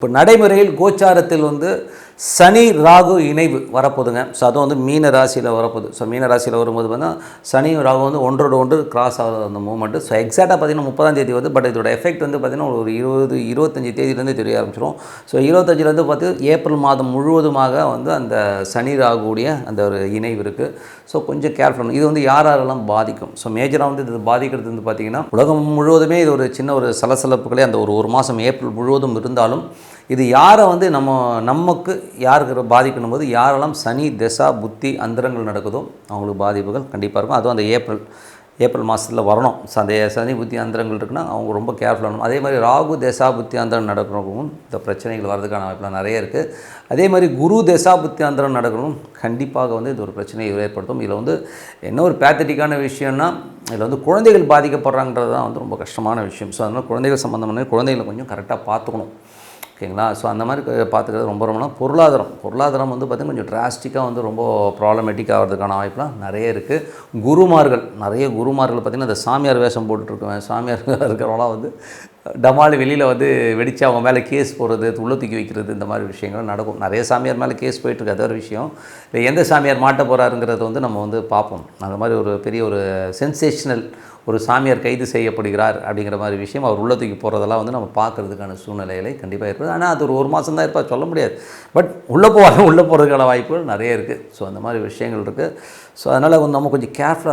இப்போ நடைமுறையில் கோச்சாரத்தில் வந்து சனி ராகு இணைவு வரப்போதுங்க ஸோ அதுவும் வந்து மீன ராசியில் வரப்போகுது. ஸோ மீன ராசியில் வரும்போது பார்த்தீங்கன்னா சனி ராகு வந்து ஒன்றோட ஒன்று கிராஸ் ஆகிற அந்த மூமெண்ட்டு ஸோ எக்ஸாக்டாக பார்த்தீங்கன்னா முப்பதாம் தேதி வந்து பட் இதோட எஃபெக்ட் வந்து பார்த்தீங்கன்னா ஒரு இருபது இருபத்தஞ்சி தேதியிலேருந்து தெரிய ஆரம்பிச்சிடும் ஸோ இருபத்தஞ்சிலேருந்து பார்த்து ஏப்ரல் மாதம் முழுவதுமாக வந்து அந்த சனி ராகுடைய அந்த ஒரு இணைவு இருக்குது ஸோ கொஞ்சம் கேர்ஃபுல் இது வந்து யார் யாரெல்லாம் பாதிக்கும்? ஸோ மேஜராக வந்து இது பாதிக்கிறது வந்து பார்த்திங்கன்னா உலகம் முழுவதுமே இது ஒரு சின்ன ஒரு சலசலப்புகளே அந்த ஒரு ஒரு மாதம் ஏப்ரல் முழுவதும் இருந்தாலும் இது யாரை வந்து நம்ம நமக்கு யாருக்கு பாதிக்கணும் போது யாரெல்லாம் சனி திசா புத்தி அந்தரங்கள் நடக்குதோ அவங்களுக்கு பாதிப்புகள் கண்டிப்பாக இருக்கும். அதுவும் அந்த ஏப்ரல் ஏப்ரல் மாதத்தில் வரணும். ஸோ அந்த சனி புத்தி அந்தரங்கள் இருக்குன்னா அவங்க ரொம்ப கேர்ஃபுல்லாக அதே மாதிரி ராகு தேசா புத்தி அந்தரம் நடக்கிறவங்களும் இந்த பிரச்சனைகள் வரதுக்கான வாய்ப்புலாம் நிறைய இருக்குது அதே மாதிரி குரு தேசா புத்தி அந்தரம் நடக்கணும் கண்டிப்பாக வந்து இது ஒரு பிரச்சனையை ஏற்படுத்தும். இதில் வந்து என்ன ஒரு பேத்தட்டிக்கான விஷயம்னா இதில் வந்து குழந்தைகள் பாதிக்கப்படுறாங்கிறது தான் வந்து ரொம்ப கஷ்டமான விஷயம். ஸோ அதனால் குழந்தைகள் சம்மந்தமான குழந்தைகளை கொஞ்சம் கரெக்டாக பார்த்துக்கணும். ஓகேங்களா? ஸோ அந்த மாதிரி பார்த்துக்கிறது ரொம்ப ரொம்ப பொருளாதாரம். பொருளாதாரம் வந்து பார்த்திங்கன்னா கொஞ்சம் டிராஸ்டிக்காக வந்து ரொம்ப ப்ராப்ளமேட்டிக் ஆகிறதுக்கான வாய்ப்புலாம் நிறைய இருக்குது குருமார்கள். நிறைய குருமார்கள் பார்த்திங்கன்னா அந்த சாமியார் வேஷம் போட்டுட்ருக்கவன் சாமியார் இருக்கிறவங்களாம் வந்து டமால் வெளியில் வந்து வெடித்து அவங்க மேலே கேஸ் போடுறது உள்ள தூக்கி வைக்கிறது இந்த மாதிரி விஷயங்கள் நடக்கும். நிறைய சாமியார் மேலே கேஸ் போயிட்டுருக்கு அது ஒரு விஷயம். இல்லை எந்த சாமியார் மாட்ட போகிறாருங்கிறத வந்து நம்ம வந்து பார்ப்போம். அந்த மாதிரி ஒரு பெரிய ஒரு சென்சேஷனல் ஒரு சாமியார் கைது செய்யப்படுகிறார் அப்படிங்கிற மாதிரி விஷயம் அவர் உள்ள தூக்கி போகிறதெல்லாம் வந்து நம்ம பார்க்கறதுக்கான சூழ்நிலைகளை கண்டிப்பாக இருக்குது. ஆனால் அது ஒரு ஒரு மாதம் தான் இருப்பா சொல்ல முடியாது. பட் உள்ளே போவாங்க உள்ளே போகிறதுக்கான வாய்ப்புகள் நிறைய இருக்குது ஸோ அந்த மாதிரி விஷயங்கள் இருக்குது ஸோ அதனால் வந்து நம்ம கொஞ்சம் கேர்ஃபுல்லாக